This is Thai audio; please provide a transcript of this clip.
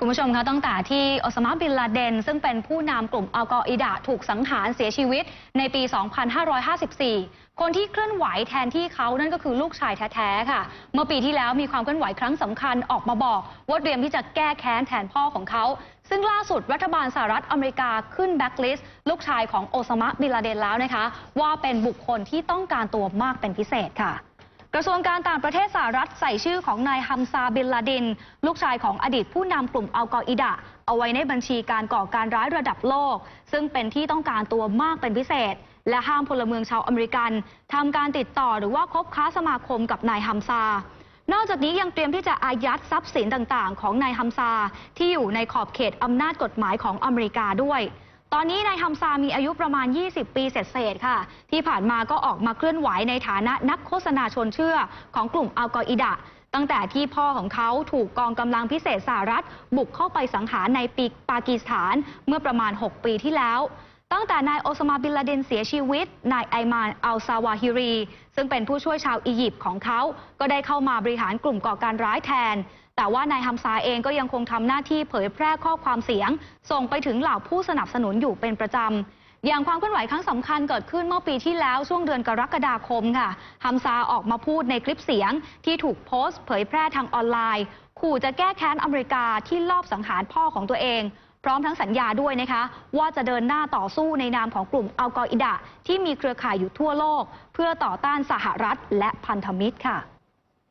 คุณผู้ชมคะตั้งแต่ที่ออสมาบินลาเดน ซึ่งเป็นผู้นำกลุ่มอัลกออิดะถูกสังหารเสียชีวิตในปี 2554 คนที่เคลื่อนไหวแทนที่เขานั่นก็คือลูกชายแท้ๆค่ะ เมื่อปีที่แล้วมีความเคลื่อนไหวครั้งสำคัญออกมาบอก ว่าเตรียมที่จะแก้แค้นแทนพ่อของเขา ซึ่งล่าสุดรัฐบาลสหรัฐอเมริกาขึ้นแบ็กลิสต์ลูกชายของโอซามะบินลาเดนแล้วนะคะ ว่าเป็นบุคคลที่ต้องการตัวมากเป็นพิเศษค่ะ กระทรวงการต่างประเทศสหรัฐใส่ชื่อของนายฮัมซาบินลาดิน ลูกชายของอดีตผู้นำกลุ่มอัลกออิดะ เอาไว้ในบัญชีการก่อการร้ายระดับโลก ซึ่งเป็นที่ต้องการตัวมากเป็นพิเศษ และห้ามพลเมืองชาวอเมริกันทำการติดต่อหรือว่าคบค้าสมาคมกับนายฮัมซานอกจากนี้ยังเตรียมที่จะอายัดทรัพย์สินต่างๆ ของนายฮัมซาที่อยู่ในขอบเขตอำนาจกฎหมายของอเมริกาด้วย ตอนนี้นายฮัมซามีอายุประมาณ 20 ปีเศษๆค่ะ ที่ผ่านมาก็ออกมาเคลื่อนไหวในฐานะนักโฆษณาชวนเชื่อของกลุ่มอัลกออิดะ ตั้งแต่ที่พ่อของเขาถูกกองกำลังพิเศษสหรัฐ บุกเข้าไปสังหารในปีปากีสถานเมื่อประมาณ 6 ปีที่แล้ว ตั้งแต่นายโอซามาบินลาเดนเสียชีวิต นายไอมานอัลซาวาฮิรี ซึ่งเป็นผู้ช่วยชาวอียิปต์ของเขา ก็ได้เข้ามาบริหารกลุ่มก่อการร้ายแทน แต่ว่านายฮัมซาเองก็ยังคงทำหน้าที่เผยแพร่ข้อความเสียง ส่งไปถึงเหล่าผู้สนับสนุนอยู่เป็นประจำอย่างความเคลื่อนไหวครั้งสำคัญเกิดขึ้นเมื่อปีที่แล้วช่วงเดือนกรกฎาคมค่ะฮัมซาออกมาพูดในคลิปเสียงที่ถูกโพสต์เผยแพร่ทางออนไลน์ ขู่จะแก้แค้นอเมริกาที่ลอบสังหารพ่อของตัวเอง ร้อมทั้งสัญญาด้วยนะคะ ว่าจะเดินหน้าต่อสู้ในนามของกลุ่มอัลกออิดะที่มีเครือข่ายอยู่ทั่วโลก เพื่อต่อต้านสหรัฐและพันธมิตรค่ะ